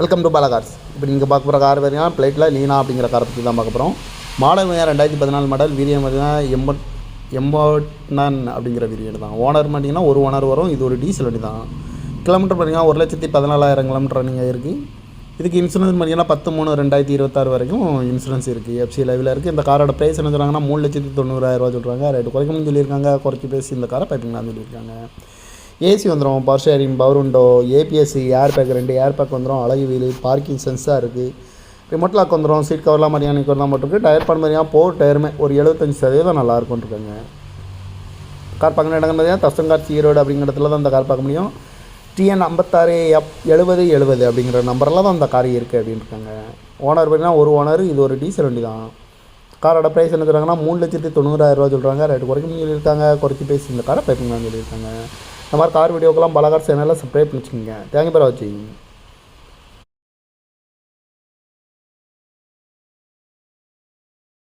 Welcome to பாலகார்ஸ் இப்போ நீங்கள் பார்க்க போகிற கார் பார்த்தீங்கன்னா பிளேட்டில் லீனா அப்படிங்கிற காரை பற்றி தான் பார்க்க போகிறோம் மாடல் பார்த்தீங்கன்னா ரெண்டாயிரத்தி பதினாலு மாடல் வீரியம் பார்த்தீங்கன்னா எம்போ எம்போட்னன் அப்படிங்கிற வீரியன் தான். ஓனர் பார்த்தீங்கன்னா ஒரு ஓனர் வரும் இது ஒரு டீசல் வண்டி தான். கிலோமீட்டர் பார்த்தீங்கன்னா ஒரு லட்சத்தி பதினாலாயிரம் கிலோமீட்டர் ரன்னிங் இருக்குது இதுக்கு இன்சூரன்ஸ் பார்த்தீங்கன்னா பத்து மூணு ரெண்டாயிரத்தி இருபத்தாறு வரைக்கும் இன்சூரன்ஸ் இருக்குது எஃப்சி லைவில் இருக்குது இந்த காரோட ப்ரைஸ் என்ன சொல்கிறாங்கன்னா மூணு லட்சத்தி தொண்ணூறாயிரரூவா சொல்கிறாங்க ரேட்டு குறைக்கணும்னு சொல்லியிருக்காங்க. குறைச்சி பேசி இந்த காரை பைப்பிங்லாம் சொல்லியிருக்காங்க. ஏசி வந்துடும் பவர் ஷேரிங் பவர் விண்டோ ஏபிஎஸ்சி ஏர் பேக் ரெண்டு ஏர் பேக் வந்துடும் அழகு வீல் பார்க்கிங் சென்ஸாக இருக்குது ரிமோட் லாக் வந்துடும் சீட் கவர்லாம் மாதிரியான கவர் தான் போட்டிருக்கு டயர் பண்ண மாதிரியாக போர் டயருமே ஒரு எழுபத்தஞ்சு சதவீதம் நல்லா இருக்கும்னு இருக்காங்க. கார் பார்க்குற இடங்கள் பார்த்தீங்கன்னா தஸ்தங்காட்சி ஈரோடு அப்படிங்கிற இடத்துல தான் அந்த கார் பார்க்க முடியும். டிஎன் ஐம்பத்தாறு எப் எழுபது எழுபது அப்படிங்கிற நம்பரில் தான் அந்த கார் இருக்குது அப்படின்னு இருக்காங்க. ஓனர் பார்த்தீங்கன்னா ஒரு ஓனர் இது ஒரு டீசல் வண்டி தான். காரோட ப்ரைஸ் என்ன சொல்கிறாங்கன்னா மூணு லட்சத்தி தொண்ணூறாயிரரூவா சொல்கிறாங்க ரேட்டு குறைக்கணும்னு சொல்லியிருக்காங்க. குறைச்சி பேசி இந்த காரை பைப்பிங்களான்னு சொல்லியிருக்காங்க. இந்த மாதிரி கார் வீடியோக்கெல்லாம் பலகார் சேனலில் சப்ஸ்கிரைப் பண்ணி வச்சுக்கோங்க தேங்க்யூ பேர் வச்சுக்கோங்க